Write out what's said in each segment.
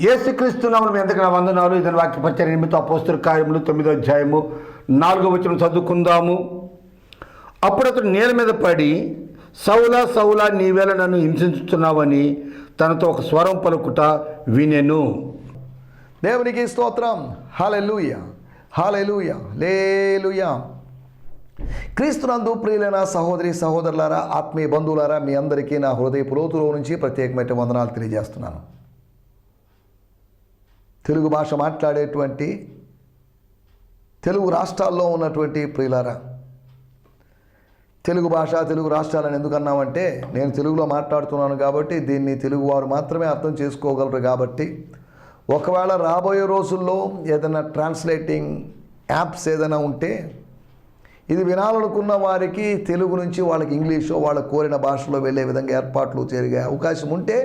ఏసుక్రీస్తున్నాము మీ ఎందుకు వందనాలు. ఇతని వాక్యపరిచయ నిమిత్తం అపోస్తుల కార్యములు తొమ్మిదో అధ్యాయము నాలుగో వచ్చిన చదువుకుందాము. అప్పుడు అతడు నేల మీద పడి సౌలా సౌలా నీవేళ నన్ను హింసించుతున్నావని తనతో ఒక స్వరం పలుకుట వినెను. దేవునికి స్తోత్రం. హాలెలుయ హాలెలుయ లేలుయ క్రీస్తునందు ప్రియులైన సహోదరి సహోదరులారా ఆత్మీయ బంధువులారా మీ అందరికీ నా హృదయ పురోతులో నుంచి ప్రత్యేకమైన వందనాలు తెలియజేస్తున్నాను. తెలుగు భాష మాట్లాడేటువంటి తెలుగు రాష్ట్రాల్లో ఉన్నటువంటి ప్రియులారా తెలుగు భాష తెలుగు రాష్ట్రాలను ఎందుకన్నామంటే నేను తెలుగులో మాట్లాడుతున్నాను కాబట్టి దీన్ని తెలుగు వారు మాత్రమే అర్థం చేసుకోగలరు కాబట్టి ఒకవేళ రాబోయే రోజుల్లో ఏదైనా ట్రాన్స్లేటింగ్ యాప్స్ ఏదైనా ఉంటే ఇది వినాలనుకున్న వారికి తెలుగు నుంచి వాళ్ళకి ఇంగ్లీషో వాళ్ళ కోరిన భాషలో వెళ్ళే విధంగా ఏర్పాట్లు జరిగే అవకాశం ఉంటే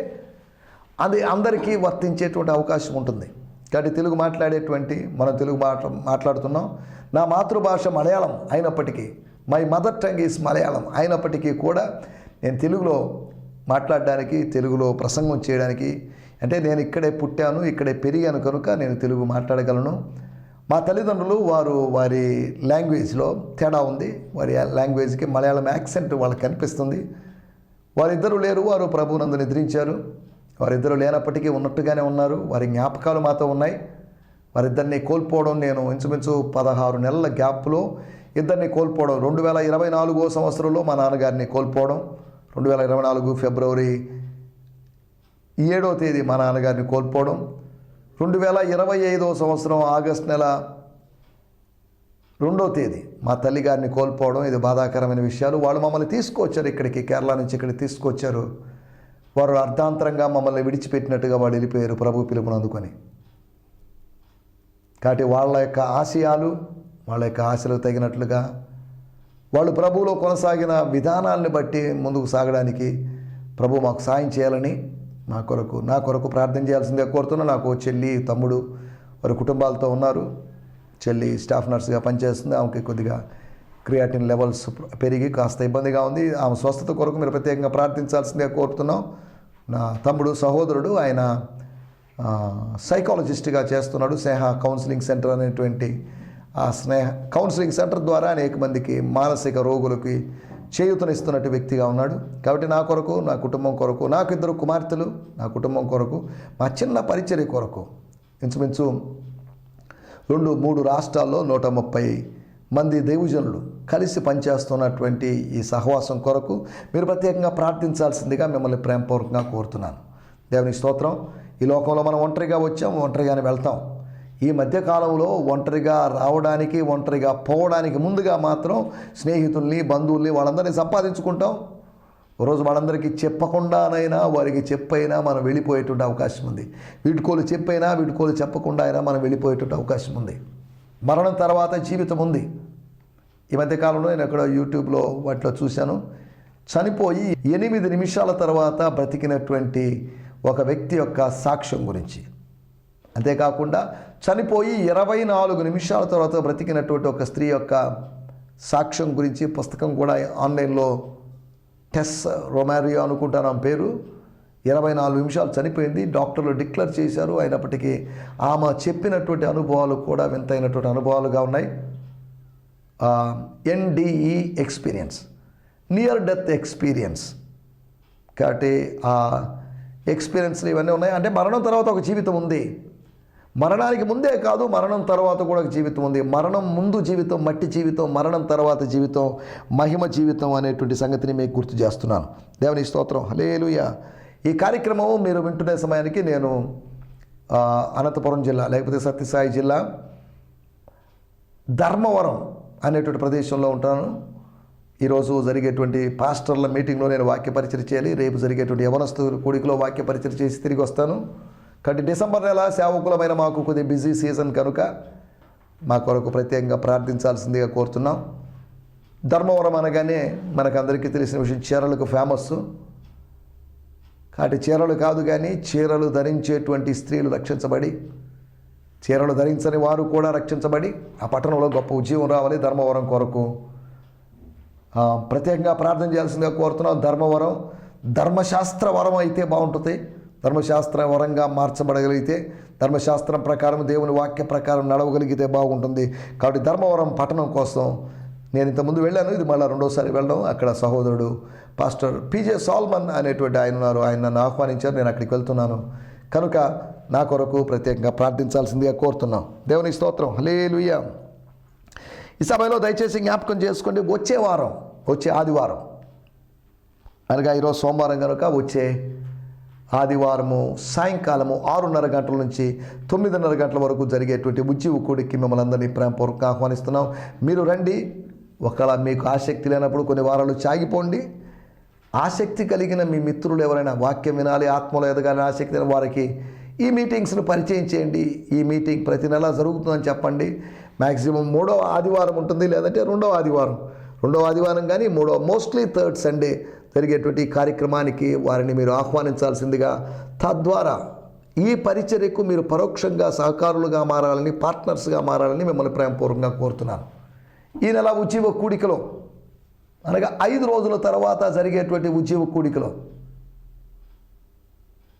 అది అందరికీ వర్తించేటువంటి అవకాశం ఉంటుంది. కాబట్టి తెలుగు మాట్లాడేటువంటి మనం తెలుగు మాట మాట్లాడుతున్నాం. నా మాతృభాష మలయాళం అయినప్పటికీ my mother tongue is Malayalam అయినప్పటికీ కూడా నేను తెలుగులో మాట్లాడడానికి తెలుగులో ప్రసంగం చేయడానికి అంటే నేను ఇక్కడే పుట్టాను ఇక్కడే పెరిగాను కనుక నేను తెలుగు మాట్లాడగలను. మా తల్లిదండ్రులు వారు వారి లాంగ్వేజ్లో తేడా ఉంది. వారి లాంగ్వేజ్కి మలయాళం యాక్సెంట్ వాళ్ళకి కనిపిస్తుంది. వారిద్దరూ లేరు వారు ప్రభునందు నిద్రించారు. వారిద్దరూ లేనప్పటికీ ఉన్నట్టుగానే ఉన్నారు. వారి జ్ఞాపకాలు మాతో ఉన్నాయి. వారిద్దరిని కోల్పోవడం నేను ఇంచుమించు పదహారు నెలల గ్యాప్లో ఇద్దరిని కోల్పోవడం రెండు వేల ఇరవై నాలుగో సంవత్సరంలో మా నాన్నగారిని కోల్పోవడం రెండు వేల ఇరవై నాలుగు ఫిబ్రవరి ఏడో తేదీ మా నాన్నగారిని కోల్పోవడం రెండు వేల ఇరవై ఐదో సంవత్సరం ఆగస్ట్ నెల రెండో తేదీ మా తల్లిగారిని కోల్పోవడం. ఇది బాధాకరమైన విషయాలు. వాళ్ళు మమ్మల్ని తీసుకొచ్చారు ఇక్కడికి కేరళ నుంచి ఇక్కడికి తీసుకొచ్చారు. వారు అర్ధాంతరంగా మమ్మల్ని విడిచిపెట్టినట్టుగా వాళ్ళు వెళ్ళిపోయారు ప్రభు పిలుపును అందుకొని. కాబట్టి వాళ్ళ యొక్క ఆశయాలు వాళ్ళ యొక్క ఆశలకు తగినట్లుగా వాళ్ళు ప్రభువులో కొనసాగిన విధానాలను బట్టి ముందుకు సాగడానికి ప్రభు మాకు సాయం చేయాలని నా కొరకు నా కొరకు ప్రార్థన చేయాల్సిందే కోరుతున్నా నాకు చెల్లి తమ్ముడు వారి కుటుంబాలతో ఉన్నారు. చెల్లి స్టాఫ్ నర్స్గా పనిచేస్తుంది. ఆమెకి కొద్దిగా క్రియాటిన్ లెవెల్స్ పెరిగి కాస్త ఇబ్బందిగా ఉంది. ఆమె స్వస్థత కొరకు మీరు ప్రత్యేకంగా ప్రార్థించాల్సిందే కోరుతున్నాం. నా తమ్ముడు సహోదరుడు ఆయన సైకాలజిస్ట్గా చేస్తున్నాడు స్నేహ కౌన్సిలింగ్ సెంటర్ అనేటువంటి ఆ స్నేహ కౌన్సిలింగ్ సెంటర్ ద్వారా అనేక మందికి మానసిక రోగులకి చేయూతనిస్తున్నట్టు వ్యక్తిగా ఉన్నాడు. కాబట్టి నా కొరకు నా కుటుంబం కొరకు నాకు ఇద్దరు కుమార్తెలు నా కుటుంబం కొరకు మా చిన్న పరిచర్య కొరకు ఇంచుమించు రెండు మూడు రాష్ట్రాల్లో నూట ముప్పై మంది దైవజనులు కలిసి పనిచేస్తున్నటువంటి ఈ సహవాసం కొరకు మీరు ప్రత్యేకంగా ప్రార్థించాల్సిందిగా మిమ్మల్ని ప్రేమపూర్వకంగా కోరుతున్నాను. దేవుని స్తోత్రం. ఈ లోకంలో మనం ఒంటరిగా వచ్చాం ఒంటరిగానే వెళ్తాం. ఈ మధ్యకాలంలో ఒంటరిగా రావడానికి ఒంటరిగా పోవడానికి ముందుగా మాత్రం స్నేహితుల్ని బంధువుల్ని వాళ్ళందరినీ సంపాదించుకుంటాం. రోజు వాళ్ళందరికీ చెప్పకుండానైనా వారికి చెప్పైనా మనం వెళ్ళిపోయేటువంటి అవకాశం ఉంది. వీడుకోలు చెప్పైనా వీడుకోలు చెప్పకుండా అయినా మనం వెళ్ళిపోయేటువంటి అవకాశం ఉంది. మరణం తర్వాత జీవితం ఉంది. ఈ మధ్యకాలంలో నేను ఎక్కడ యూట్యూబ్లో వాటిలో చూశాను. చనిపోయి ఎనిమిది నిమిషాల తర్వాత బ్రతికినటువంటి ఒక వ్యక్తి యొక్క సాక్ష్యం గురించి. అంతేకాకుండా చనిపోయి ఇరవై నాలుగు నిమిషాల తర్వాత బ్రతికినటువంటి ఒక స్త్రీ యొక్క సాక్ష్యం గురించి పుస్తకం కూడా ఆన్లైన్లో టెస్ రొమారియో అనుకుంటాను ఆమె పేరు. ఇరవై నాలుగు నిమిషాలు చనిపోయింది. డాక్టర్లు డిక్లేర్ చేశారు. అయినప్పటికీ ఆమె చెప్పినటువంటి అనుభవాలు కూడా వింతైనటువంటి అనుభవాలుగా ఉన్నాయి. NDE experience near death experience. కాబట్టి ఆ ఎక్స్పీరియన్స్లు ఇవన్నీ ఉన్నాయి. అంటే మరణం తర్వాత ఒక జీవితం ఉంది. మరణానికి ముందే కాదు మరణం తర్వాత కూడా ఒక జీవితం ఉంది. మరణం ముందు జీవితం మట్టి జీవితం మరణం తర్వాత జీవితం మహిమ జీవితం అనేటువంటి సంగతిని మీకు గుర్తు చేస్తున్నాను. దేవుని స్తోత్రం. హలేలుయ ఈ కార్యక్రమం మీరు వింటున్న సమయానికి నేను అనంతపురం జిల్లా లేకపోతే సత్యసాయి జిల్లా ధర్మవరం అనేటువంటి ప్రదేశంలో ఉంటాను. ఈరోజు జరిగేటువంటి పాస్టర్ల మీటింగ్లో నేను వాక్య పరిచయం చేయాలి. రేపు జరిగేటువంటి యవనస్తు కూడికలో వాక్య పరిచయం చేసి తిరిగి వస్తాను. కాబట్టి డిసెంబర్ నెల సేవకులమైన మాకు కొద్దిగా బిజీ సీజన్ కనుక మా కొరకు ప్రత్యేకంగా ప్రార్థించాల్సిందిగా కోరుతున్నాం. ధర్మవరం అనగానే మనకందరికీ తెలిసిన విషయం చీరలకు ఫేమస్ కాబట్టి చీరలు కాదు కానీ చీరలు ధరించేటువంటి స్త్రీలు రక్షించబడి చీరలు ధరించని వారు కూడా రక్షించబడి ఆ పట్టణంలో గొప్ప ఉద్యమం రావాలి ధర్మవరం కొరకు. ప్రత్యేకంగా ప్రార్థన చేయాల్సిందిగా కోరుతున్నాం. ధర్మవరం ధర్మశాస్త్ర వరం అయితే బాగుంటుంది. ధర్మశాస్త్ర వరంగా మార్చబడగలిగితే ధర్మశాస్త్రం ప్రకారం దేవుని వాక్య ప్రకారం నడవగలిగితే బాగుంటుంది. కాబట్టి ధర్మవరం పట్టణం కోసం నేను ఇంతకుముందు వెళ్ళాను. ఇది మళ్ళీ రెండోసారి వెళ్ళడం. అక్కడ సహోదరుడు పాస్టర్ పీజే సాల్మన్ అనేటువంటి ఆయన ఉన్నారు. ఆయన నన్ను ఆహ్వానించారు. నేను అక్కడికి వెళ్తున్నాను. కనుక నా కొరకు ప్రత్యేకంగా ప్రార్థించాల్సిందిగా కోరుతున్నాం. దేవుని స్తోత్రం. హలేలుయ్యా ఈ సమయంలో దయచేసి జ్ఞాపకం చేసుకోండి. వచ్చే వారం వచ్చే ఆదివారం. అనగా ఈరోజు సోమవారం కనుక వచ్చే ఆదివారము సాయంకాలము ఆరున్నర గంటల నుంచి తొమ్మిదిన్నర గంటల వరకు జరిగేటువంటి ఉజ్జీవు కూడికి మిమ్మల్ని అందరినీ ప్రేమపూర్వకంగా ఆహ్వానిస్తున్నాం. మీరు రండి. ఒకవేళ మీకు ఆసక్తి లేనప్పుడు కొన్ని వారాలు చాగిపోండి. ఆసక్తి కలిగిన మీ మిత్రులు ఎవరైనా వాక్యం వినాలి ఆత్మలో ఎదగాలని ఆసక్తి వారికి ఈ మీటింగ్స్ను పరిచయం చేయండి. ఈ మీటింగ్ ప్రతి నెల జరుగుతుందని చెప్పండి. మ్యాక్సిమం మూడవ ఆదివారం ఉంటుంది లేదంటే రెండవ ఆదివారం. రెండవ ఆదివారం కానీ మూడవ మోస్ట్లీ థర్డ్ సండే జరిగేటువంటి కార్యక్రమానికి వారిని మీరు ఆహ్వానించాల్సిందిగా తద్వారా ఈ పరిచర్యకు మీరు పరోక్షంగా సహకారులుగా మారాలని పార్ట్నర్స్గా మారాలని మిమ్మల్ని ప్రేమపూర్వకంగా కోరుతున్నాను. ఈ నెల ఉచివ కూడికలో అనగా ఐదు రోజుల తర్వాత జరిగేటువంటి ఉద్యోగ కూడికలో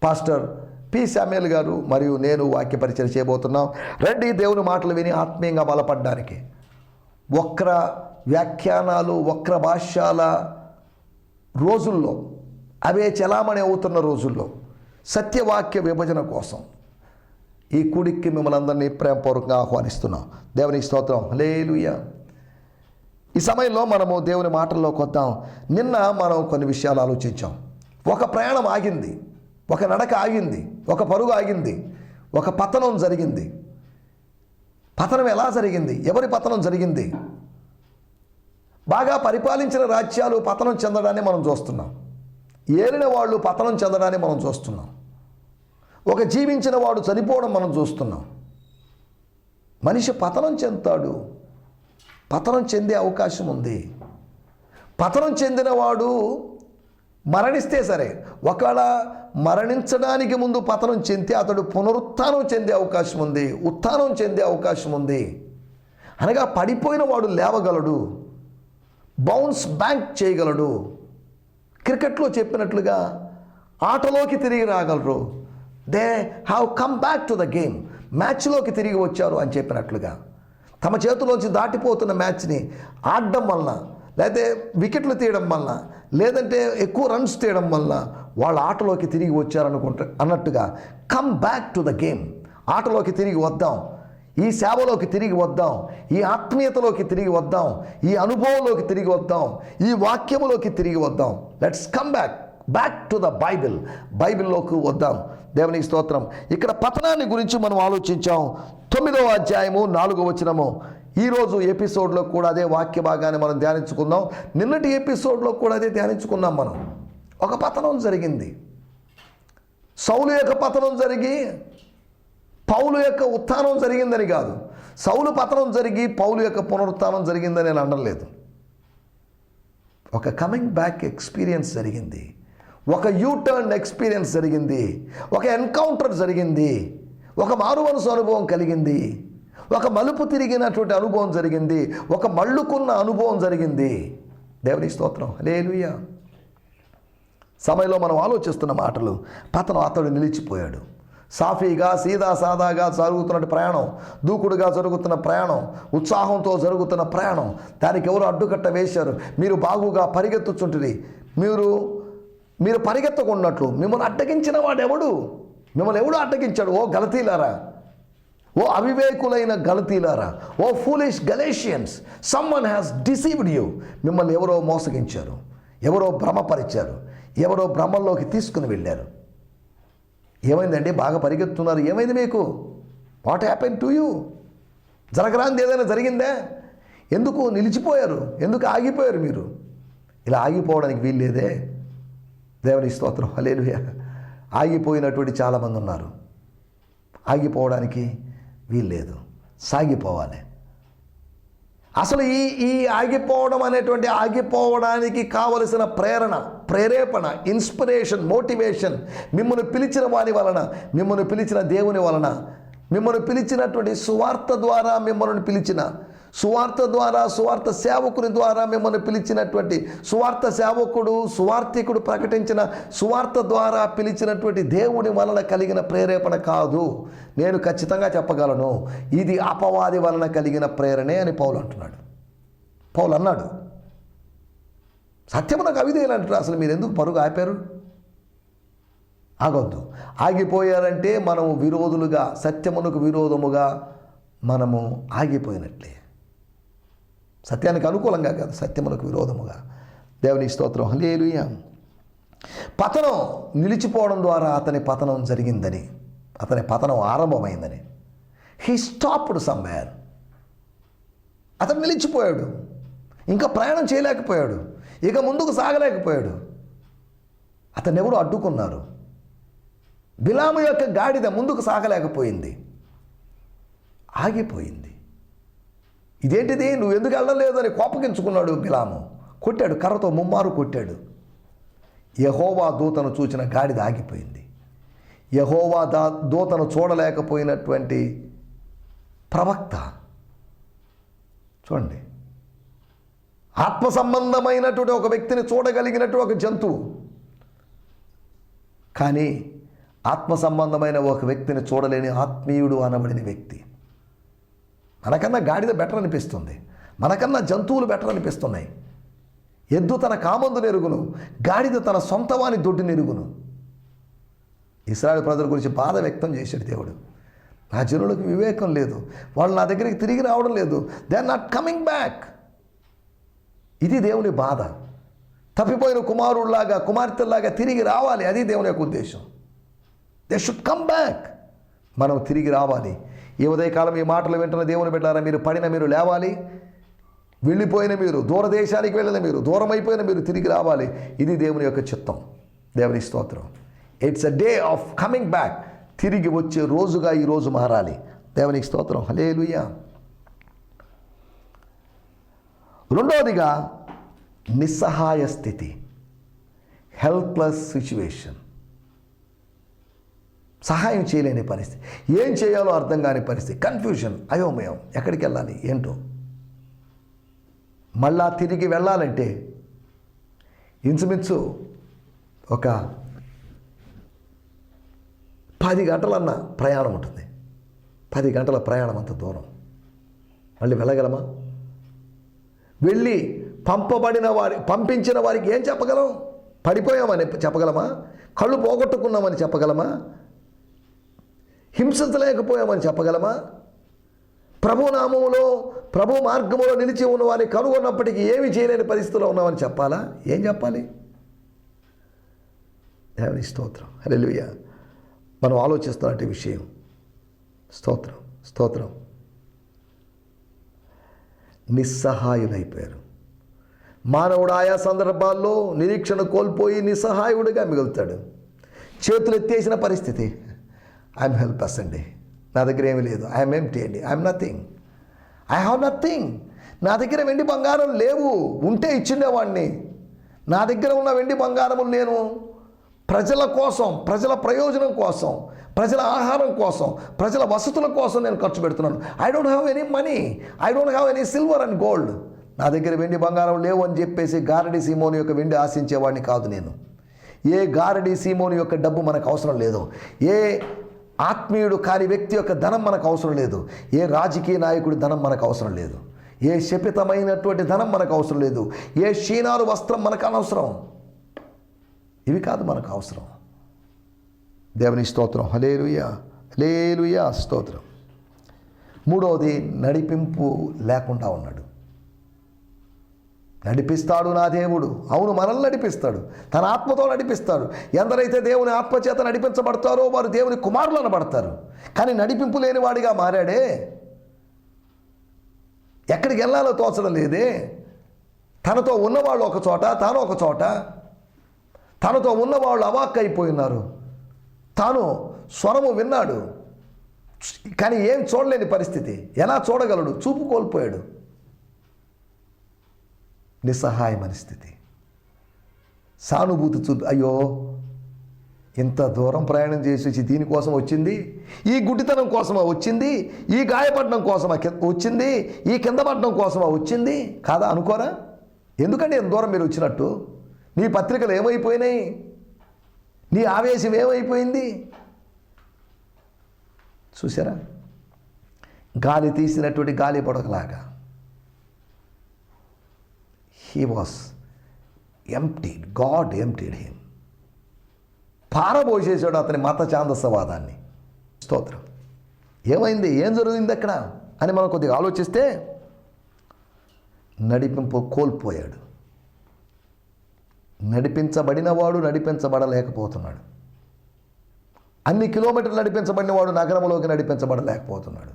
పాస్టర్ పి శామ్యుల్ గారు మరియు నేను వాక్య పరిచయం చేయబోతున్నాం. రండి దేవుని మాటలు విని ఆత్మీయంగా బలపడడానికి. వక్ర వ్యాఖ్యానాలు వక్ర భాష్యాల రోజుల్లో అవే చలామణి అవుతున్న రోజుల్లో సత్యవాక్య విభజన కోసం ఈ కూడికి మిమ్మల్ని అందరినీ ప్రేమపూర్వకంగా ఆహ్వానిస్తున్నాం. దేవుని స్తోత్రం. లేలుయ్యా ఈ సమయంలో మనము దేవుని మాటల్లోకి వద్దాం నిన్న మనం కొన్ని విషయాలు ఆలోచించాం. ఒక ప్రయాణం ఆగింది. ఒక నడక ఆగింది. ఒక పరుగు ఆగింది. ఒక పతనం జరిగింది. పతనం ఎలా జరిగింది? ఎవరి పతనం జరిగింది? బాగా పరిపాలించిన రాజ్యాలు పతనం చెందడాన్ని మనం చూస్తున్నాం. ఏలిన వాళ్ళు పతనం చెందడాన్ని మనం చూస్తున్నాం. ఒక జీవించిన వాడు చనిపోవడం మనం చూస్తున్నాం. మనిషి పతనం చెందుతాడు. పతనం చెందే అవకాశం ఉంది. పతనం చెందినవాడు మరణిస్తే సరే ఒకవేళ మరణించడానికి ముందు పతనం చెందితే అతడు పునరుత్థానం చెందే అవకాశం ఉంది ఉత్థానం చెందే అవకాశం ఉంది. అనగా పడిపోయిన వాడు లేవగలడు బౌన్స్ బ్యాంక్ చేయగలడు. క్రికెట్లో చెప్పినట్లుగా ఆటలోకి తిరిగి రాగలరు. They have come back to the game మ్యాచ్లోకి తిరిగి వచ్చారు అని చెప్పినట్లుగా. తమ చేతిలోంచి దాటిపోతున్న మ్యాచ్ని ఆడడం వలన లేకపోతే వికెట్లు తీయడం వలన లేదంటే ఎక్కువ రన్స్ తీయడం వలన వాళ్ళ ఆటలోకి తిరిగి వచ్చారనుకుంటా అన్నట్టుగా come back to the game ఆటలోకి తిరిగి వద్దాం. ఈ సేవలోకి తిరిగి వద్దాం. ఈ ఆత్మీయతలోకి తిరిగి వద్దాం. ఈ అనుభవంలోకి తిరిగి వద్దాం. ఈ వాక్యములోకి తిరిగి వద్దాం. Let's come back back to the Bible బైబిల్లోకి వద్దాం. దేవునికి స్తోత్రం. ఇక్కడ పతనాన్ని గురించి మనం ఆలోచించాం. తొమ్మిదవ అధ్యాయము నాలుగవ వచనము. ఈరోజు ఎపిసోడ్లో కూడా అదే వాక్య భాగాన్ని మనం ధ్యానించుకుందాం. నిన్నటి ఎపిసోడ్లో కూడా అదే ధ్యానించుకున్నాం మనం. ఒక పతనం జరిగింది. సౌలు యొక్క పతనం జరిగి పౌలు యొక్క ఉత్థానం జరిగిందని కాదు. సౌలు పతనం జరిగి పౌలు యొక్క పునరుత్థానం జరిగిందని నేను అనలేదు. ఒక కమింగ్ బ్యాక్ ఎక్స్పీరియన్స్ జరిగింది. ఒక యూటర్న్ ఎక్స్పీరియన్స్ జరిగింది. ఒక ఎన్కౌంటర్ జరిగింది. ఒక మారువనసు అనుభవం కలిగింది. ఒక మలుపు తిరిగినటువంటి అనుభవం జరిగింది. ఒక మళ్ళుకున్న అనుభవం జరిగింది. దేవుని స్తోత్రం. లేలుయ్యా సమయంలో మనం ఆలోచిస్తున్న మాటలు పతనం అతడు నిలిచిపోయాడు. సాఫీగా సీదా సాదాగా జరుగుతున్న ప్రయాణం దూకుడుగా జరుగుతున్న ప్రయాణం ఉత్సాహంతో జరుగుతున్న ప్రయాణం దానికి ఎవరు అడ్డుకట్ట వేశారు? మీరు బాగుగా పరిగెత్తుచుంటుంది మీరు మీరు పరిగెత్తకున్నట్లు మిమ్మల్ని అడ్డగించిన వాడెవడు? మిమ్మల్ని ఎవడు అడ్డగించాడు? ఓ గలతీలారా. ఓ అవివేకులైన గలతీలారా. ఓ foolish Galatians someone has deceived you మిమ్మల్ని ఎవరో మోసగించారు. ఎవరో భ్రమపరిచారు. ఎవరో భ్రమంలోకి తీసుకుని వెళ్ళారు. ఏమైందండి? బాగా పరిగెత్తున్నారు. ఏమైంది మీకు? వాట్ హ్యాపెన్ టు యూ జరగరాంది ఏదైనా జరిగిందా? ఎందుకు నిలిచిపోయారు? ఎందుకు ఆగిపోయారు మీరు? ఇలా ఆగిపోవడానికి వీల్లేదే. దేవుని స్తోత్రం. హల్లెలూయా. ఆగిపోయినటువంటి చాలామంది ఉన్నారు. ఆగిపోవడానికి వీల్లేదు. సాగిపోవాలి. అసలు ఈ ఈ ఆగిపోవడం అనేటువంటి ఆగిపోవడానికి కావలసిన ప్రేరణ ప్రేరేపణ ఇన్స్పిరేషన్ మోటివేషన్ మిమ్మల్ని పిలిచిన వాని వలన మిమ్మల్ని పిలిచిన దేవుని వలన మిమ్మల్ని పిలిచినటువంటి సువార్త ద్వారా మిమ్మల్ని పిలిచిన సువార్త ద్వారా సువార్త సేవకుని ద్వారా మిమ్మల్ని పిలిచినటువంటి సువార్త సేవకుడు సువార్థికుడు ప్రకటించిన సువార్త ద్వారా పిలిచినటువంటి దేవుని వలన కలిగిన ప్రేరేపణ కాదు. నేను ఖచ్చితంగా చెప్పగలను. ఇది అపవాది వలన కలిగిన ప్రేరణే అని పౌలు అంటున్నాడు. పౌలు అన్నాడు. సత్యమునకు నాకు అంటారు అసలు మీరు ఎందుకు పరుగు ఆపారు? ఆగొద్దు. ఆగిపోయారంటే మనము విరోధులుగా సత్యమునకు విరోధముగా మనము ఆగిపోయినట్లే. సత్యానికి అనుకూలంగా కాదు సత్యములకు విరోధముగా. దేవుని స్తోత్రం. హలేలుయ పతనం నిలిచిపోవడం ద్వారా అతని పతనం జరిగిందని అతని పతనం ఆరంభమైందని. హీ స్టాప్డ్ సమ్వేర్ అతను నిలిచిపోయాడు. ఇంకా ప్రయాణం చేయలేకపోయాడు. ఇక ముందుకు సాగలేకపోయాడు. అతను ఎవరు అడ్డుకున్నారు. బిలాము యొక్క గాడిద ముందుకు సాగలేకపోయింది. ఆగిపోయింది. ఇదేంటిది? నువ్వు ఎందుకు వెళ్ళలేదు అని కోపగించుకున్నాడు బిలాము. కొట్టాడు కర్రతో ముమ్మారు కొట్టాడు. యహోవా దూతను చూచిన గాడిద ఆగిపోయింది. యహోవా దా దూతను చూడలేకపోయినటువంటి ప్రవక్త. చూడండి. ఆత్మ సంబంధమైనటువంటి ఒక వ్యక్తిని చూడగలిగినట్టు ఒక జంతువు. కానీ ఆత్మ సంబంధమైన ఒక వ్యక్తిని చూడలేని ఆత్మీయుడు అనబడిన వ్యక్తి. మనకన్నా గాడిద బెటర్ అనిపిస్తుంది. మనకన్నా జంతువులు బెటర్ అనిపిస్తున్నాయి. ఎద్దు తన కామందు నెరుగును గాడిద తన సొంతవాని దొడ్డు నెరుగును. ఇస్రాయల్ ప్రజల గురించి బాధ వ్యక్తం చేశాడు దేవుడు. నా జనులకు వివేకం లేదు. వాళ్ళు నా దగ్గరికి తిరిగి రావడం లేదు. They are not coming back ఇది దేవుని బాధ. తప్పిపోయిన కుమారుల్లాగా కుమార్తెల్లాగా తిరిగి రావాలి. అది దేవుని యొక్క ఉద్దేశం. దే షుడ్ కమ్ బ్యాక్ మనం తిరిగి రావాలి. ఈ ఉదయకాలం ఈ మాటలు వింటున్న దేవుని బిడ్డారా మీరు పడిన మీరు లేవాలి. వెళ్ళిపోయిన మీరు దూరదేశానికి వెళ్ళిన మీరు దూరమైపోయిన మీరు తిరిగి రావాలి. ఇది దేవుని యొక్క చిత్తం. దేవుని స్తోత్రం. It's a day of coming back తిరిగి వచ్చే రోజుగా ఈరోజు మారాలి. దేవునికి స్తోత్రం. హలేలుయ్యా రెండవదిగా నిస్సహాయ స్థితి. హెల్ప్లెస్ సిచ్యువేషన్ సహాయం చేయలేని పరిస్థితి. ఏం చేయాలో అర్థం కాని పరిస్థితి. కన్ఫ్యూజన్ అయోమయం. ఎక్కడికి వెళ్ళాలి? ఏంటో? మళ్ళా తిరిగి వెళ్ళాలంటే ఇంచుమించు ఒక పది గంటలన్న ప్రయాణం ఉంటుంది. పది గంటల ప్రయాణం అంత దూరం. మళ్ళీ వెళ్ళగలమా? వెళ్ళి పంపబడిన వారి పంపించిన వారికి ఏం చెప్పగలం? పడిపోయామని చెప్పగలమా? కళ్ళు పోగొట్టుకున్నామని చెప్పగలమా? హింసించలేకపోయామని చెప్పగలమా? ప్రభు నామములో ప్రభు మార్గంలో నిలిచి ఉన్న వారిని కనుగొన్నప్పటికీ ఏమి చేయలేని పరిస్థితిలో ఉన్నామని చెప్పాలా? ఏం చెప్పాలి? దేవుని స్తోత్రం. హల్లెలూయ. మనం ఆలోచిస్తున్నట్టు విషయం. స్తోత్రం స్తోత్రం. నిస్సహాయులైపోయారు. మానవుడు ఆయా సందర్భాల్లో నిరీక్షణ కోల్పోయి నిస్సహాయుడిగా మిగులుతాడు. చేతులు ఎత్తేసిన పరిస్థితి. ఐఎమ్ హెల్ప్లెస్ అండి నా దగ్గర ఏమీ లేదు. ఐఎమ్ ఎంటీ అండి I'm nothing I have nothing నా దగ్గర వెండి బంగారం లేవు. ఉంటే ఇచ్చిండేవాడిని. నా దగ్గర ఉన్న వెండి బంగారములు నేను ప్రజల కోసం ప్రజల ప్రయోజనం కోసం ప్రజల ఆహారం కోసం ప్రజల వసతుల కోసం నేను ఖర్చు పెడుతున్నాను. I don't have any money I don't have any silver and gold నా దగ్గర వెండి బంగారం లేవు అని చెప్పేసి గారడి సీమోని యొక్క వెండి ఆశించేవాడిని కాదు నేను. ఏ గారడి సీమోని యొక్క డబ్బు మనకు అవసరం లేదు. ఏ ఆత్మీయుడు కాని వ్యక్తి యొక్క ధనం మనకు అవసరం లేదు. ఏ రాజకీయ నాయకుడి ధనం మనకు అవసరం లేదు. ఏ శపితమైనటువంటి ధనం మనకు అవసరం లేదు. ఏ షీనారు వస్త్రం మనకు అనవసరం. ఇవి కాదు మనకు అవసరం. దేవుని స్తోత్రం. హలేలుయా హలేలుయా స్తోత్రం. మూడవది నడిపింపు లేకుండా ఉన్నాడు. నడిపిస్తాడు నా దేవుడు. అవును మనల్ని నడిపిస్తాడు. తన ఆత్మతో నడిపిస్తాడు. ఎందరైతే దేవుని ఆత్మచేత నడిపించబడతారో వారు దేవుని కుమారులు అనబడతారు కానీ నడిపింపు లేని వాడిగా మారాడే? ఎక్కడికి వెళ్ళాలో తోచడం లేదే. తనతో ఉన్నవాళ్ళు ఒక చోట తాను ఒక చోట. తనతో ఉన్నవాళ్ళు అవాక్ అయిపోయినారు. తాను స్వరము విన్నాడు. కానీ ఏం చూడలేని పరిస్థితి. ఎలా చూడగలడు? చూపు కోల్పోయాడు. నిస్సహాయమైన స్థితి సానుభూతి చూ అయ్యో ఇంత దూరం ప్రయాణం చేసి వచ్చి దీనికోసం వచ్చింది? ఈ గుడ్డితనం కోసమా వచ్చింది? ఈ గాయపడడం కోసమా వచ్చింది? ఈ కింద పడడం కోసమా వచ్చింది? కాదా అనుకోరా? ఎందుకంటే ఎంత దూరం మీరు వచ్చినట్టు? నీ పత్రికలు ఏమైపోయినాయి? నీ ఆవేశం ఏమైపోయింది? చూసారా? గాలి తీసినటువంటి గాలి పొడకలాగా. He was emptied God emptied him పారబోసేసాడు అతని మత ఛాందసవాదాన్ని స్తోత్రం. ఏమైంది? ఏం జరిగింది అక్కడ? అని మనం కొద్దిగా ఆలోచిస్తే నడిపింపు కోల్పోయాడు. నడిపించబడినవాడు నడిపించబడలేకపోతున్నాడు. అన్ని కిలోమీటర్లు నడిపించబడినవాడు నగరంలోకి నడిపించబడలేకపోతున్నాడు.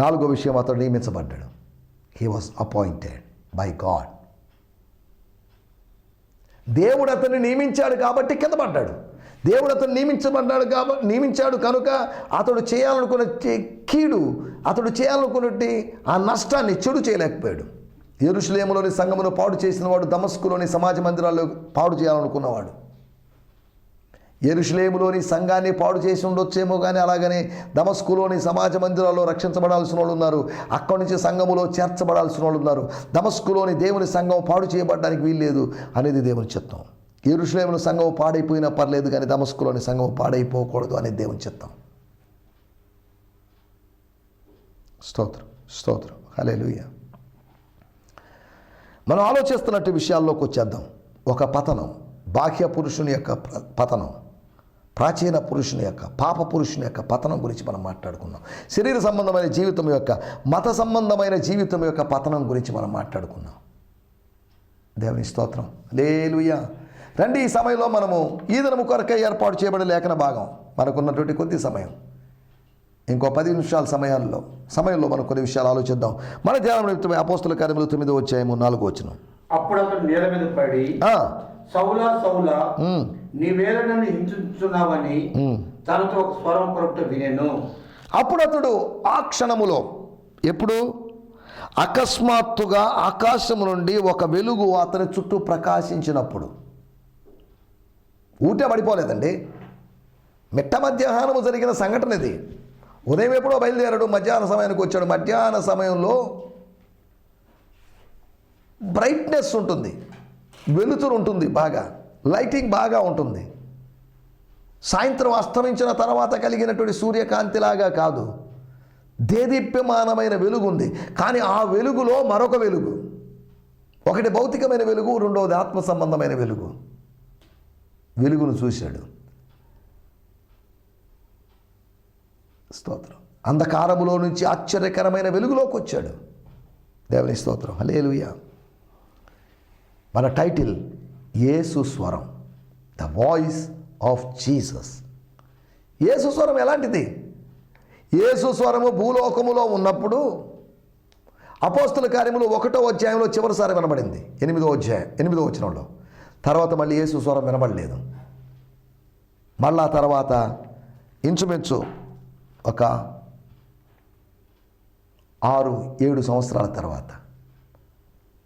నాలుగో విషయం అతడు నియమించబడ్డాడు. He was appointed by God దేవుడు అతన్ని నియమించాడు కాబట్టి కింద పడ్డాడు. దేవుడు అతను నియమించబడ్డాడు కాబట్టి నియమించాడు కనుక అతడు చేయాలనుకున్న కీడు అతడు చేయాలనుకున్నట్టు ఆ నష్టాన్ని చెడు చేయలేకపోయాడు. ఎరుషులేములోని సంఘమును పాడు చేసిన వాడు దమస్కులోని సమాజ మందిరాల్లో పాడు చేయాలనుకున్నవాడు. ఎరుషులేములోని సంఘాన్ని పాడు చేసి ఉండొచ్చేమో కానీ అలాగనే దమస్కులోని సమాజ మందిరాల్లో రక్షించబడాల్సిన వాళ్ళు ఉన్నారు. అక్కడి నుంచి సంఘములో చేర్చబడాల్సిన వాళ్ళు ఉన్నారు. దమస్కులోని దేవుని సంఘం పాడు చేయబడడానికి వీల్లేదు అనేది దేవుని చిత్తం. ఎరుషులేముల సంఘం పాడైపోయినా పర్లేదు కానీ దమస్కులోని సంఘం పాడైపోకూడదు అనేది దేవుని చిత్తం. స్తోత్రం స్తోత్రం. హలే మనం ఆలోచిస్తున్నట్టు విషయాల్లోకి వచ్చేద్దాం. ఒక పతనం బాహ్య పురుషుని యొక్క పతనం. ప్రాచీన పురుషుని యొక్క పాప పురుషుని యొక్క పతనం గురించి మనం మాట్లాడుకున్నాం శరీర సంబంధమైన జీవితం యొక్క మత సంబంధమైన జీవితం యొక్క పతనం గురించి మనం మాట్లాడుకున్నాం దేవుని స్తోత్రం. లేలుయ్య రండి ఈ సమయంలో మనము ఈ దినము కొరకై ఏర్పాటు చేయబడిన లేఖన భాగం. మనకున్నటువంటి కొద్ది సమయం. ఇంకో పది నిమిషాల సమయాల్లో సమయంలో మనం కొన్ని విషయాలు ఆలోచిద్దాం. మన ధ్యానం నిమిత్తమై అపోస్తుల కార్యములు తొమ్మిదో వచ్చాయేమో నాలుగో వచ్చిన అప్పుడు అతడు నేల మీద పడి సౌలా సౌలా నీవేళ నన్ను హింసించున్నావని తనతో ఒక స్వరం వినెను. అప్పుడు అతడు ఆ క్షణములో ఎప్పుడు? అకస్మాత్తుగా ఆకాశము నుండి ఒక వెలుగు అతని చుట్టూ ప్రకాశించినప్పుడు. ఊటే పడిపోలేదండి. మిట్ట మధ్యాహ్నము జరిగిన సంఘటన ఇది ఉదయం ఎప్పుడో బయలుదేరాడు మధ్యాహ్న సమయానికి వచ్చాడు. మధ్యాహ్న సమయంలో బ్రైట్నెస్ ఉంటుంది. వెలుతురు ఉంటుంది బాగా. లైటింగ్ బాగా ఉంటుంది. సాయంత్రం అస్తమించిన తర్వాత కలిగినటువంటి సూర్యకాంతిలాగా కాదు. దేదీప్యమానమైన వెలుగు ఉంది. కానీ ఆ వెలుగులో మరొక వెలుగు. ఒకటి భౌతికమైన వెలుగు రెండవది ఆత్మ సంబంధమైన వెలుగు. వెలుగును చూశాడు. స్తోత్రం. అంధకారములో నుంచి ఆశ్చర్యకరమైన వెలుగులోకి వచ్చాడు. దేవుని స్తోత్రం. హలేలుయా మన టైటిల్ యేసు స్వరం the voice of Jesus. Yesu స్వరం ఎలాంటిది? యేసు స్వరము భూలోకములో ఉన్నప్పుడు అపోస్తుల కార్యములు ఒకటో అధ్యాయంలో చివరిసారి వినబడింది. ఎనిమిదో అధ్యాయం ఎనిమిదో వచ్చినంలో తర్వాత మళ్ళీ యేసు స్వరం వినబడలేదు. మళ్ళా తర్వాత ఇంచుమించు ఒక ఆరు ఏడు సంవత్సరాల తర్వాత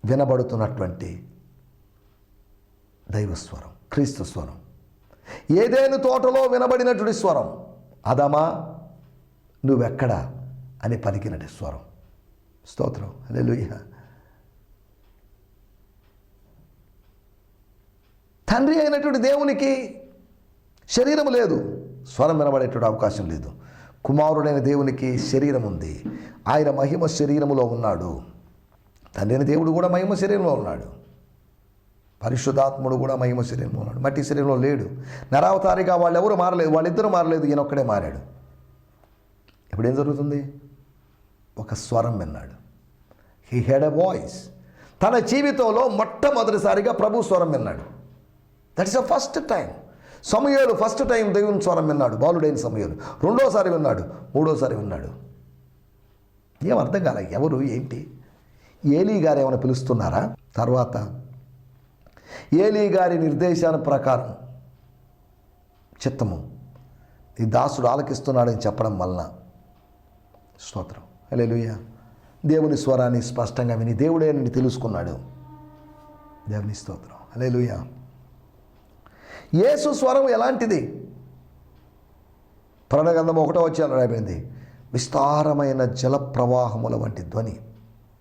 వినబడుతున్నటువంటి దైవస్వరం క్రీస్తు స్వరం. ఏదేను తోటలో వినబడినటువంటి స్వరం? అదమా నువ్వెక్కడా అని పలికినటి స్వరం. స్తోత్రం. హల్లెలూయా. తండ్రి అయినటువంటి దేవునికి శరీరం లేదు. స్వరం వినబడేటువంటి అవకాశం లేదు. కుమారుడైన దేవునికి శరీరం ఉంది. ఆయన మహిమ శరీరములో ఉన్నాడు. తండ్రి అయిన దేవుడు కూడా మహిమ శరీరంలో ఉన్నాడు. పరిశుద్ధాత్ముడు కూడా మహిమ శరీరంలో ఉన్నాడు. మట్టి శరీరంలో లేడు. నరావతారిగా వాళ్ళు ఎవరు మారలేదు. వాళ్ళిద్దరూ మారలేదు. ఈయన ఒక్కడే మారాడు. ఇప్పుడేం జరుగుతుంది? ఒక స్వరం విన్నాడు. హీ హెడ్ అ వాయిస్ తన జీవితంలో మొట్టమొదటిసారిగా ప్రభు స్వరం విన్నాడు. That is a first time సమయాలు ఫస్ట్ టైం దేవుని స్వరం విన్నాడు. బాలుడైన సమయాలు. రెండోసారి విన్నాడు. మూడోసారి విన్నాడు. ఏం అర్థం కాలే? ఎవరు? ఏంటి? ఏలీ గారు ఏమైనా పిలుస్తున్నారా? తర్వాత ఏలీ గారి నిర్దేశాల ప్రకారం చిత్తము. ఈ దాసుడు ఆలకిస్తున్నాడని చెప్పడం వలన స్తోత్రం. లూయ దేవుని స్వరాన్ని స్పష్టంగా విని దేవుడే నేను తెలుసుకున్నాడు. దేవుని స్తోత్రం. లూయ యేసు స్వరం ఎలాంటిది? ప్రణగంధం ఒకటో వచ్చాను రాయబడింది. విస్తారమైన జల ప్రవాహముల వంటి ధ్వని.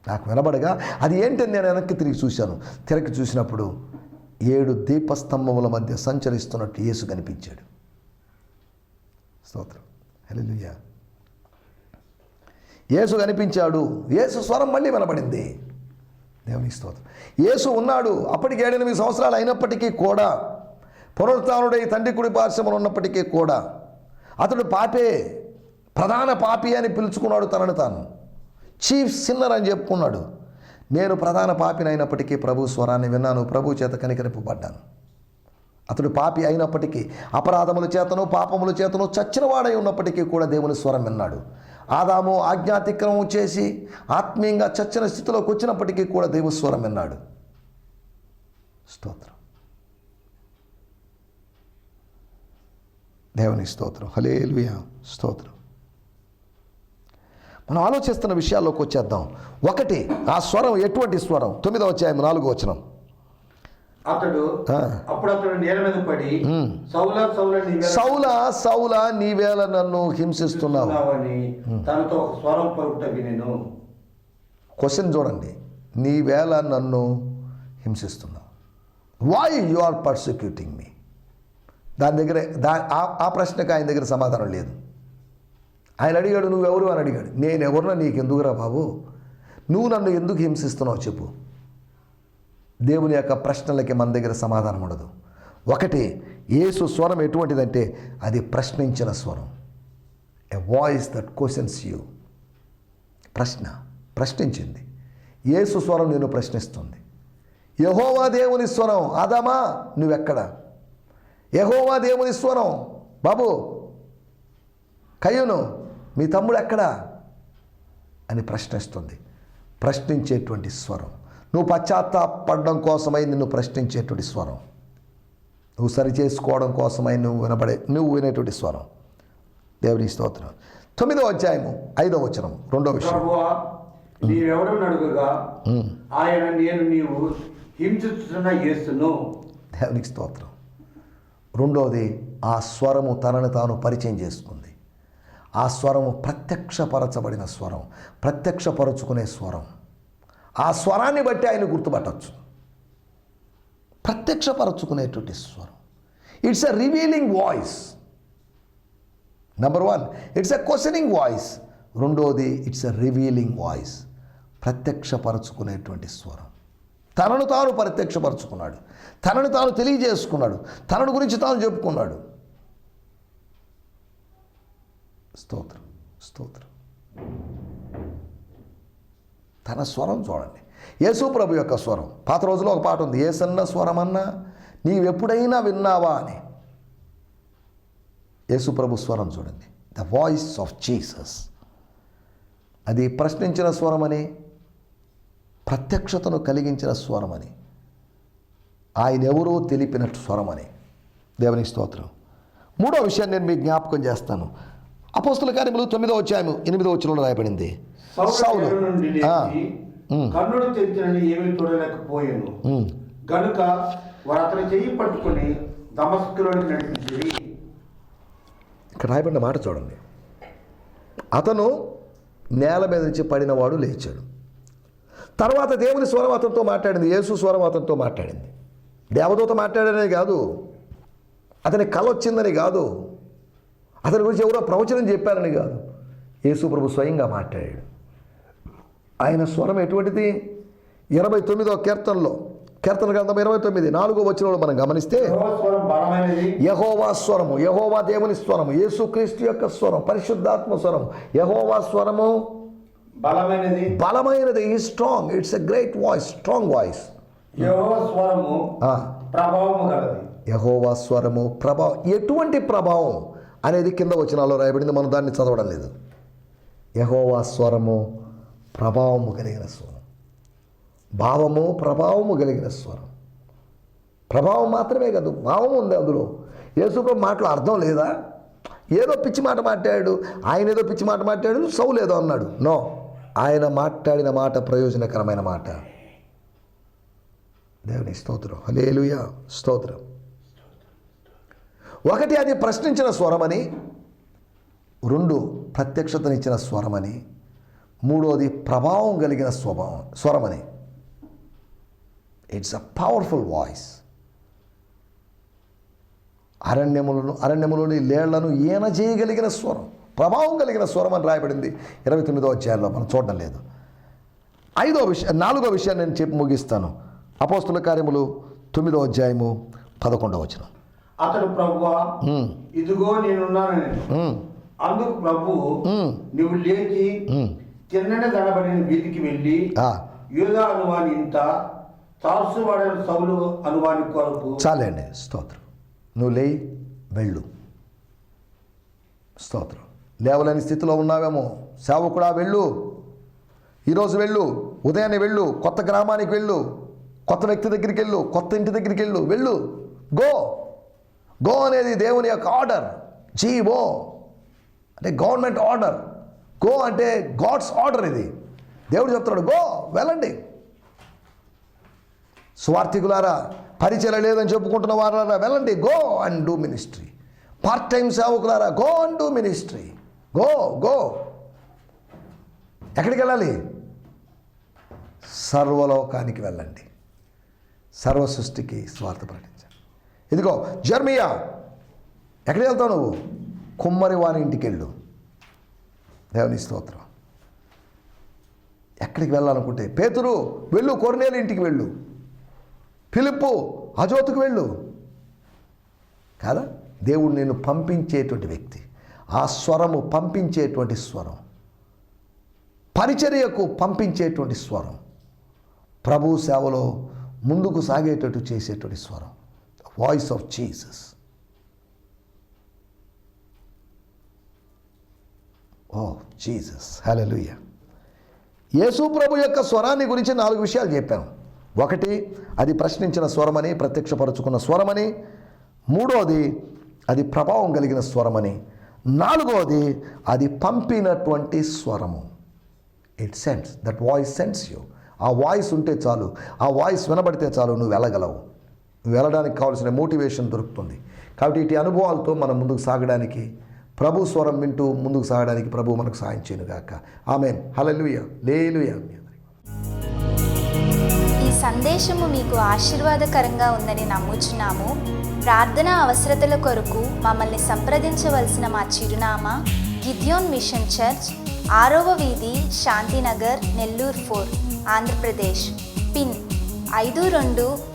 నాకు వినబడగా అది ఏంటని నేను వెనక్కి తిరిగి చూశాను. తిరగి చూసినప్పుడు ఏడు దీపస్తంభముల మధ్య సంచరిస్తున్నట్టు యేసు కనిపించాడు. స్తోత్రం. హల్లెలూయా. యేసు కనిపించాడు. యేసు స్వరం మళ్ళీ వినబడింది. దేవుని స్తోత్రం. యేసు ఉన్నాడు. అప్పటికి ఏడెనిమిది సంవత్సరాలు అయినప్పటికీ కూడా పునరుత్డై తండ్రి కుడి పార్శ్వములు ఉన్నప్పటికీ కూడా అతడు పాపే ప్రధాన పాపి అని పిలుచుకున్నాడు తనను తాను. చీఫ్ సిన్నర్ అని చెప్పుకున్నాడు. నేను ప్రధాన పాపిని అయినప్పటికీ ప్రభు స్వరాన్ని విన్నాను. ప్రభు చేత కనికరింపబడ్డాను. అతడు పాపి అయినప్పటికీ అపరాధముల చేతను పాపముల చేతను చచ్చినవాడై ఉన్నప్పటికీ కూడా దేవుని స్వరం విన్నాడు. ఆదాము ఆజ్ఞాతిక్రమం చేసి ఆత్మీయంగా చచ్చిన స్థితిలోకి వచ్చినప్పటికీ కూడా దేవుని స్వరం విన్నాడు. స్తోత్రం. దేవుని స్తోత్రం. హలేలుయా స్తోత్రం. మనం ఆలోచిస్తున్న విషయాల్లోకి వచ్చేద్దాం. ఒకటి ఆ స్వరం ఎటువంటి స్వరం? తొమ్మిదవ అధ్యాయం నాలుగో వచనం. అతడు. అప్పుడు అతడు నేల మీద పడి సౌల సౌల సౌల సౌల నీవేళ నన్ను హింసిస్తున్నావు. అని తనతో ఒక స్వరం పలుకుట వినెను క్వశ్చన్ చూడండి. నీవేళ నన్ను హింసిస్తున్నావు. Why you are persecuting me దాని దగ్గర దా ఆ ప్రశ్నకు ఆయన దగ్గర సమాధానం లేదు. ఆయన అడిగాడు నువ్వెవరు అని అడిగాడు. నేను ఎవరున్నా నీకు ఎందుకురా బాబు? నువ్వు నన్ను ఎందుకు హింసిస్తున్నావు చెప్పు. దేవుని యొక్క ప్రశ్నలకి మన దగ్గర సమాధానం ఉండదు. ఒకటి యేసు స్వరం ఎటువంటిదంటే అది ప్రశ్నించిన స్వరం. A voice that questions you ప్రశ్న ప్రశ్నించింది. యేసు స్వరం నేను ప్రశ్నిస్తుంది. యహోవా దేవుని స్వరం ఆదామా నువ్వెక్కడ? యహోవా దేవుని స్వరం బాబు కయ్యను మీ తమ్ముడు ఎక్కడా? అని ప్రశ్నిస్తుంది. ప్రశ్నించేటువంటి స్వరం. నువ్వు పశ్చాత్తాపడడం కోసమై నిన్ను ప్రశ్నించేటువంటి స్వరం. నువ్వు సరి చేసుకోవడం కోసమై నువ్వు వినబడే నువ్వు వినేటువంటి స్వరం. దేవుని స్తోత్రం. తొమ్మిదో అధ్యాయము ఐదో వచనం రెండో విషయం. ఆయన నేను నీవు హింసిస్తున్న యేసును. దేవునికి స్తోత్రం. రెండోది ఆ స్వరము తనను తాను పరిచయం చేసుకుంది. ఆ స్వరము ప్రత్యక్షపరచబడిన స్వరం ప్రత్యక్షపరచుకునే స్వరం. ఆ స్వరాన్ని బట్టి ఆయన గుర్తుపట్టచ్చు. ప్రత్యక్షపరచుకునేటువంటి స్వరం. It's a revealing voice number one it's a questioning voice రెండోది ఇట్స్ ఎ రివీలింగ్ వాయిస్ ప్రత్యక్షపరచుకునేటువంటి స్వరం. తనను తాను ప్రత్యక్షపరచుకున్నాడు. తనను తాను తెలియజేసుకున్నాడు. తనను గురించి తాను చెప్పుకున్నాడు. స్తోత్రం స్తోత్రం. తన స్వరం చూడండి. యేసు ప్రభు యొక్క స్వరం. పాత రోజులో ఒక పాట ఉంది ఏసన్న స్వరం అన్నా నీవెప్పుడైనా విన్నావా అని. యేసుప్రభు స్వరం చూడండి. ద వాయిస్ ఆఫ్ జీసస్ అది ప్రశ్నించిన స్వరమని ప్రత్యక్షతను కలిగించిన స్వరమని ఆయన ఎవరో తెలిపిన స్వరమని. దేవుని స్తోత్రం. మూడో విషయాన్ని నేను మీకు జ్ఞాపకం చేస్తాను. అపోస్తుల కార్యములు తొమ్మిదో అధ్యాయము ఎనిమిదో వచ్చిన రాయబడింది. సౌలు కన్నుడు ఏమీ చూడలేకపోయాను. గనుక వారు అతని చెయ్యి పట్టుకుని ఇక్కడ రాయబడిన మాట చూడండి. అతను నేల మీద నుంచి పడినవాడు లేచాడు. తర్వాత దేవుని స్వరం అతనితో మాట్లాడింది. యేసు స్వరం అతనితో మాట్లాడింది. దేవదూత మాట్లాడనే కాదు. అతని కల వచ్చిందని కాదు. అతని గురించి ఎవరో ప్రవచనం చెప్పారని కాదు. యేసు ప్రభు స్వయంగా మాట్లాడాడు. ఆయన స్వరం ఎటువంటిది? ఇరవై తొమ్మిదో కీర్తనలో కీర్తన గ్రంథం ఇరవై తొమ్మిది నాలుగో వచ్చినప్పుడు మనం గమనిస్తే యెహోవా స్వరం స్వరము యహోవా దేవుని స్వరము యేసుక్రీస్తు యొక్క స్వరం పరిశుద్ధాత్మ స్వరము యహోవా స్వరము బలమైనది. బలమైనది ఈ strong it's a great voice strong voice యెహోవా స్వరము ప్రభావము యహోవా స్వరము ప్రభావం ఎటువంటి ప్రభావం? అనేది కింద వచనాల్లో రాయబడింది. మనం దాన్ని చదవడం లేదు. యహోవా స్వరము ప్రభావము కలిగిన స్వరం. భావము ప్రభావము కలిగిన స్వరం. ప్రభావం మాత్రమే కాదు భావం ఉంది అందులో. యేసుప్రభు మాటలు అర్థం లేదా? ఏదో పిచ్చి మాట మాట్లాడాడు ఆయన ఏదో పిచ్చి మాట మాట్లాడాడు సౌలు ఏదో అన్నాడు. నో ఆయన మాట్లాడిన మాట ప్రయోజనకరమైన మాట. దేవుని స్తోత్రం. హలేలుయా స్తోత్రం. ఒకటి అది ప్రశ్నించిన స్వరమని రెండు ప్రత్యక్షతనిచ్చిన స్వరమని మూడోది ప్రభావం కలిగిన స్వభావం స్వరమని. ఇట్స్ అ పవర్ఫుల్ వాయిస్ అరణ్యములను అరణ్యములోని లేళ్ళను ఈయన చేయగలిగిన స్వరం ప్రభావం కలిగిన స్వరం అని రాయబడింది ఇరవై తొమ్మిదో అధ్యాయంలో. మనం చూడడం లేదు. ఐదో విషయం నాలుగో విషయాన్ని నేను చెప్పి ముగిస్తాను. అపోస్తుల కార్యములు తొమ్మిదో అధ్యాయము పదకొండవ వచనం. అతడు ప్రభువా ఉమ్, ఇదిగో నేనున్నాను నేను ఉమ్, అందుకు ప్రభు నువ్వు లేచి. తిన్నని గడబడిన వీధికి వెళ్ళి యూదా అనువాని ఇంత సౌలు అనువాని కొరకు చాలండి స్తోత్రం. నువ్వు లేయి వెళ్ళు. స్తోత్రం. లేవలేని స్థితిలో ఉన్నావేమో. సేవకుడా వెళ్ళు. ఈరోజు వెళ్ళు. ఉదయాన్నే వెళ్ళు. కొత్త గ్రామానికి వెళ్ళు. కొత్త వ్యక్తి దగ్గరికి వెళ్ళు. కొత్త ఇంటి దగ్గరికి వెళ్ళు. వెళ్ళు. గో. గో అనేది దేవుని యొక్క ఆర్డర్ జీవో అంటే గవర్నమెంట్ ఆర్డర్ గో అంటే గాడ్స్ ఆర్డర్ ఇది. దేవుడు చెప్తున్నాడు గో వెళ్ళండి. స్వార్థికులారా పరిచయం లేదని చెప్పుకుంటున్న వారారా వెళ్ళండి go and do ministry part time సేవకులారా go and do ministry go go ఎక్కడికి వెళ్ళాలి? సర్వలోకానికి వెళ్ళండి. సర్వ సృష్టికి స్వార్థపడి ఇదిగో జర్మియా ఎక్కడికి వెళ్తావు నువ్వు? కుమ్మరి వాని ఇంటికి వెళ్ళు దేవుని స్తోత్రం. ఎక్కడికి వెళ్ళాలనుకుంటే? పేతురు వెళ్ళు కొరనేలు ఇంటికి వెళ్ళు. పిలుపు అజోతుకు వెళ్ళు. కాదా? దేవుడు నేను పంపించేటువంటి వ్యక్తి. ఆ స్వరము పంపించేటువంటి స్వరం. పరిచర్యకు పంపించేటువంటి స్వరం. ప్రభు సేవలో ముందుకు సాగేటట్టు చేసేటువంటి స్వరం. వాయిస్ ఆఫ్ జీసస్ ఓ జీసస్ లూయ యేసు ప్రభు యొక్క స్వరాన్ని గురించి నాలుగు విషయాలు చెప్పాను ఒకటి అది ప్రశ్నించిన స్వరమని ప్రత్యక్షపరుచుకున్న స్వరమని. మూడోది అది ప్రభావం కలిగిన స్వరమని. నాలుగోది అది పంపినటువంటి స్వరము. It sends that voice sends you ఆ వాయిస్ ఉంటే చాలు. ఆ వాయిస్ వినబడితే చాలు. నువ్వు వెళ్ళగలవు. వెళ్ళడానికి కావాల్సిన మోటివేషన్ దొరుకుతుంది. కాబట్టి ఇటు అనుభవాలతో మనం ముందుకు సాగడానికి ప్రభు స్వరం వింటూ ముందుకు సాగడానికి ప్రభు మనకు సాయం చేయనుగాక ఆమె ఆమెన్. హలలుయ లేలుయ. ఈ సందేశము మీకు ఆశీర్వాదకరంగా ఉందని నమ్ముచున్నాము. ప్రార్థన అవసరతల కొరకు మమ్మల్ని సంప్రదించవలసిన మా చిరునామా గిద్యోన్ మిషన్ చర్చ్ ఆరవ వీధి శాంతినగర్ నెల్లూరు ఫోర్ ఆంధ్రప్రదేశ్. పిన్ ఐదు రెండు